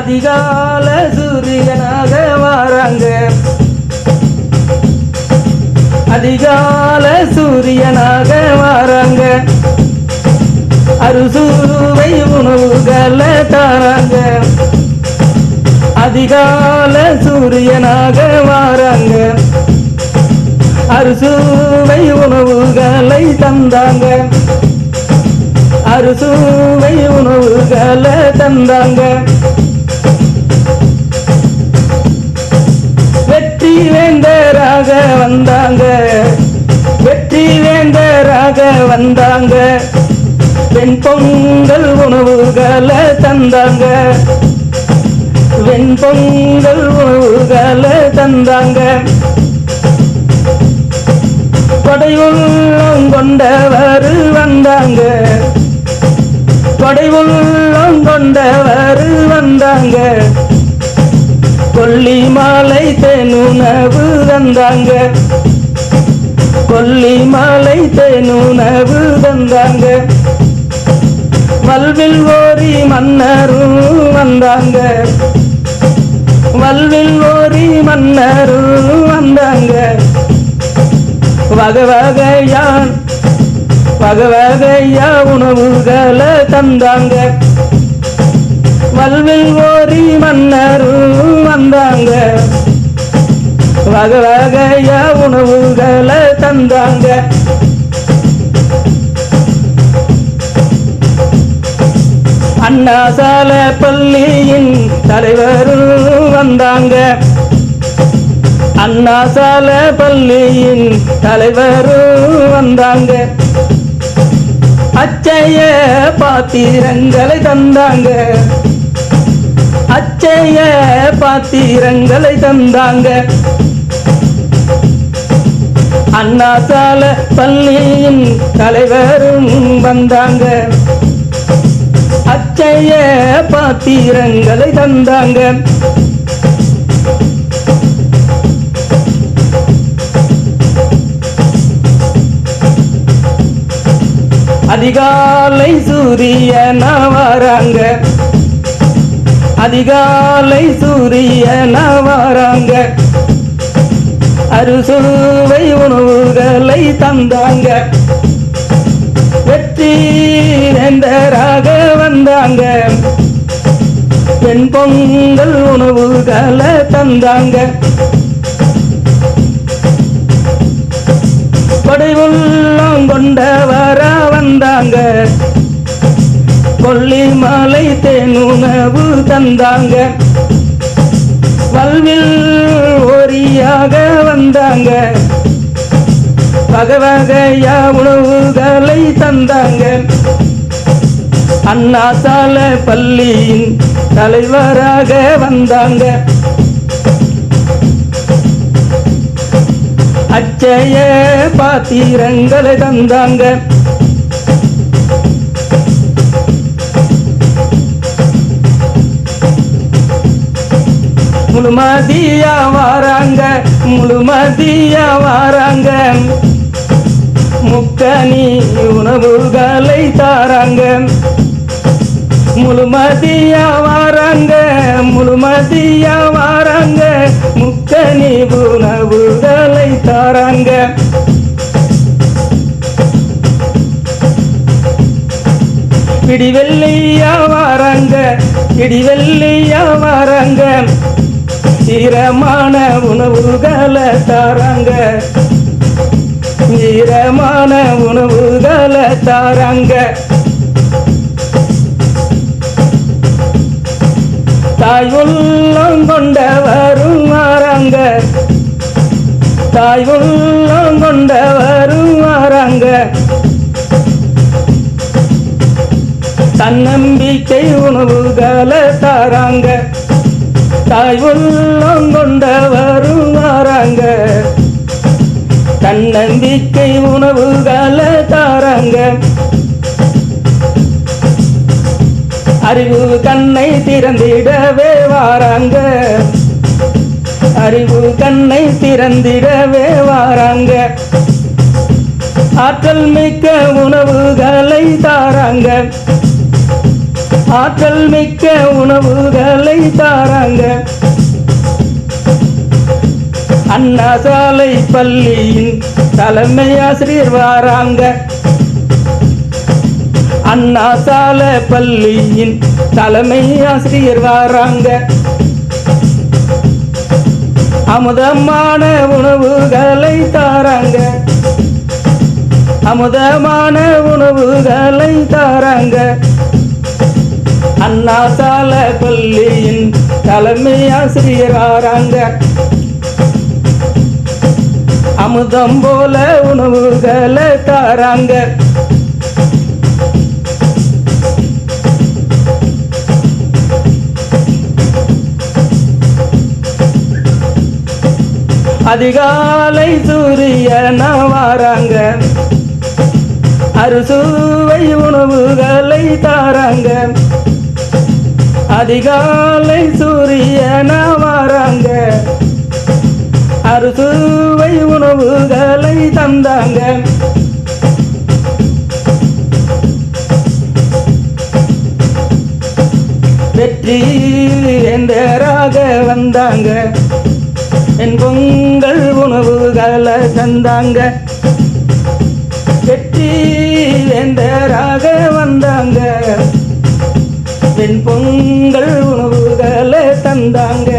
அதிகால சூரியனாக வாராங்க. அதிகால சூரியனாக வாராங்க. அறுசுவை உணவுகளை தாராங்க. அதிகால சூரியனாக வாராங்க. அறுசுவை உணவுகளை தந்தாங்க. அறுசுவை உணவுகளை தந்தாங்க. வெற்றி வேந்தராக வந்தாங்க. வெற்றி வேந்தராக வந்தாங்க. வெண் பொங்கல் உணவுகளை தந்தாங்க. வெண் பொங்கல் உணவுகளை தந்தாங்க. படையுள்ளம் கொண்டவர் வந்தாங்க. படையுள்ளம் கொண்டவர் வந்தாங்க. கொல்லி மாலை தேனுணவு தந்தாங்க. கொல்லி மாலை தேனுணவு தந்தாங்க. வல்வில் ஓரி மன்னரும் வந்தாங்க. வல்வில் ஓரி மன்னரும் வந்தாங்க. வகை வகையான் வகை வகையா உணவுகளை தந்தாங்க. வல்வில் ஓரி மன்னரும் வந்தாங்க. வகை வகையா உணவுகளை தந்தாங்க. அண்ணாசால பள்ளியின் தலைவரும் வந்தாங்க. அண்ணாசால பள்ளியின் தலைவரும் வந்தாங்க. அச்சைய பாத்திரங்களை தந்தாங்க. அச்சைய பாத்திரங்களை தந்தாங்க. அண்ணாசால பள்ளியின் தலைவரும் வந்தாங்க. அச்சைய பாத்திரங்களை தந்தாங்க. அதிகாலை சூரியன வராங்க. அதிகாலை சூரியன வராங்க அறுசுவை உணவுகளை தந்தாங்க. வெற்றி வேந்தராக வந்தாங்க. பெண் பொங்கல் உணவுகளை தந்தாங்க. படைவுள்ளம் கொண்டவர வந்தாங்க. கொள்ளி மாலை தேனுணவு தந்தாங்க. வல்வில் ஓரியாக வந்தாங்க. வகை வகையா உணவுகளை தந்தாங்க. அண்ணா சால பள்ளியின் தலைவராக வந்தாங்க. அச்சைய பாத்திரங்களை தந்தாங்க. முழுமதியா வாராங்க முழுமதியா வாராங்க. முக்கணி உணவுகளை தாராங்க. முழுமதியா வாராங்க முழுமதியா வாராங்க. முக்கணி உணவுகளை தாராங்க. பிடிவெல்லையா வாராங்க பிடிவெல்லையா வாராங்க. ஈரமான உணவுகளை தாராங்க. ஈரமான உணவுகளை தாராங்க. தாய் உள்ளம் கொண்டவரும் மாறாங்க தாய் உள்ளம் கொண்டவரும் மாறாங்க தன்னம்பிக்கை உணவுகளை தாராங்க. தாய் உள்ளம் கொண்டவரும் வராங்க. தன்னம்பிக்கை உணவுகளை தாராங்க. அறிவு கண்ணை திறந்திடவே வாராங்க. அறிவு கண்ணை திறந்திடவே வாராங்க. ஆற்றல் மிக்க உணவுகளை தாராங்க. ஆற்றல் மிக்க உணவுகளை தாராங்க. அண்ணா சாலை பள்ளியின் தலைமை ஆசிரியர் வாராங்க. அண்ணா சாலை பள்ளியின் தலைமை ஆசிரியர் வாராங்க. அமுதமான உணவுகளை தாராங்க. அமுதமான உணவுகளை தாராங்க. அண்ணா சால பள்ளியின் தலைமை ஆசிரியராராங்க அமுதம் போல உணவுகளை தாராங்க. அதிகாலை சூரியன வாராங்க அறுசுவை உணவுகளை தாராங்க. அதிகாலை சூரியன வராங்க. அறுசுவை உணவுகளை தந்தாங்க. வெற்றி வேந்தராக வந்தாங்க. என் பொங்கல் உணவுகளை தந்தாங்க. வெற்றி வேந்தராக வந்தாங்க. பெண் பொங்கல் உணவுகளை தந்தாங்க.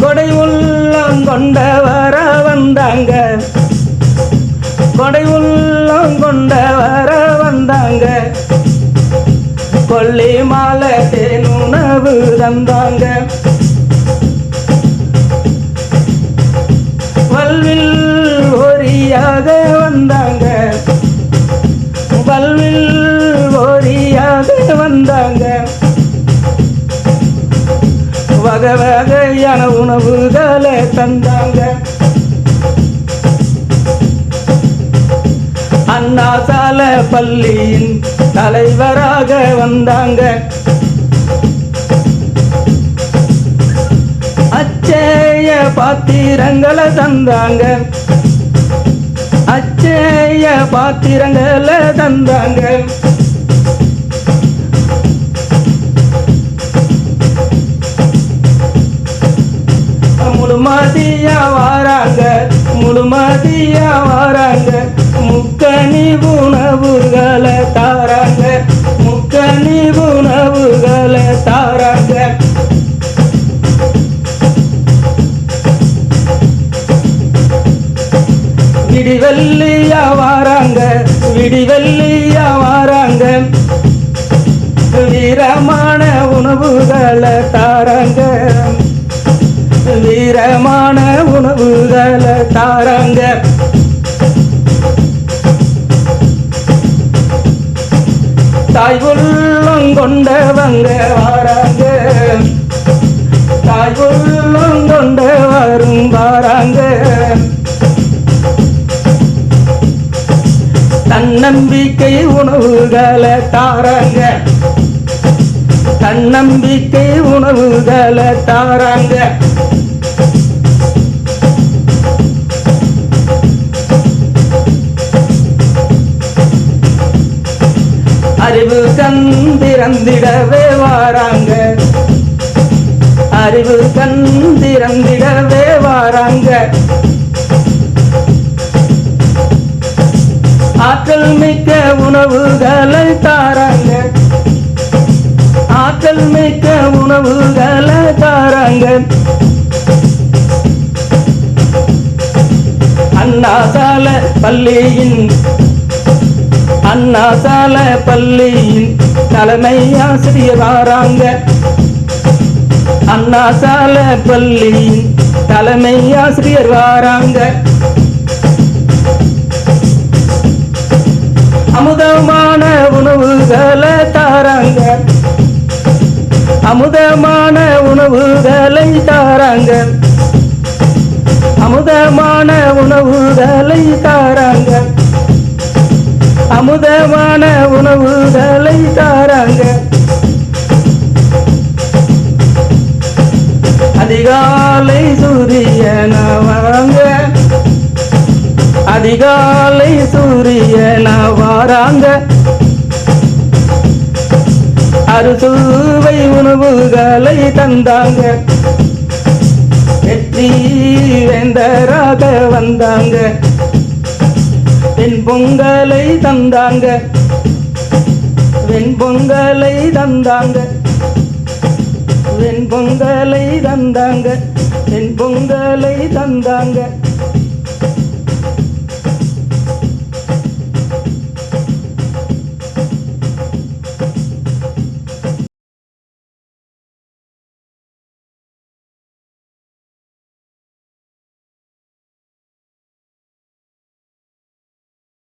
கொடை உள்ளம் கொண்ட வர வந்தாங்க. கொடை உள்ளம் கொண்ட வர வந்தாங்க. கொள்ளி மாலை தேனுணவு தந்தாங்க. வல்வில் ஒரியாக வந்தாங்க. வந்தாங்க. வகை வகையான உணவுகளை தந்தாங்க. அண்ணா சால பள்ளியின் தலைவராக வந்தாங்க. அச்சேய பாத்திரங்களை தந்தாங்க. அச்சேய பாத்திரங்களை தந்தாங்க. முழுமதியா வாராங்க முழுமதியா வாராங்க முக்கணி உணவுகளை தாராங்க முக்கணி உணவுகளை தாராங்க விடிவெல்லியா வாராங்க விடிவெல்லியா வாராங்க வீரமான உணவுகளை தாராங்க. உணவுகளை தாராங்க. தாய் உள்ளம் கொண்டவங்க வாராங்க. தாய் உள்ளம் கொண்ட வரும் வாராங்க. தன்னம்பிக்கை உணவுகளை தாராங்க. தன்னம்பிக்கை உணவுகளை தாராங்க. அறிவு கந்திரந்திடவே வாராங்க. அறிவு கந்திரந்திடவே வாராங்க. ஆற்றல் மிக்க உணவுகளை தாராங்க. ஆற்றல் மிக்க உணவுகளை தாராங்க. அண்ணாசால பள்ளியின் அண்ணா சால பள்ளியின் தலைமை ஆசிரியர் அண்ணா அண்ணாசால பள்ளியின் தலைமை ஆசிரியர் வாராங்க அமுதமான உணவுகளை தாராங்க. அமுதமான உணவுகளை தாராங்க. அமுதமான உணவுகளை தாராங்க. அமுதமான உணவுகளை தாராங்க. அதிகாலை சூரியன வாங்க. அதிகாலை சூரியனா வாராங்க. அறுசுவை உணவுகளை தந்தாங்க. வெற்றி வேந்தராக வந்தாங்க. வெண்பொங்கலை தந்தாங்க. வெண்பொங்கலை தந்தாங்க. வெண்பொங்கலை தந்தாங்க. வெண்பொங்கலை தந்தாங்க.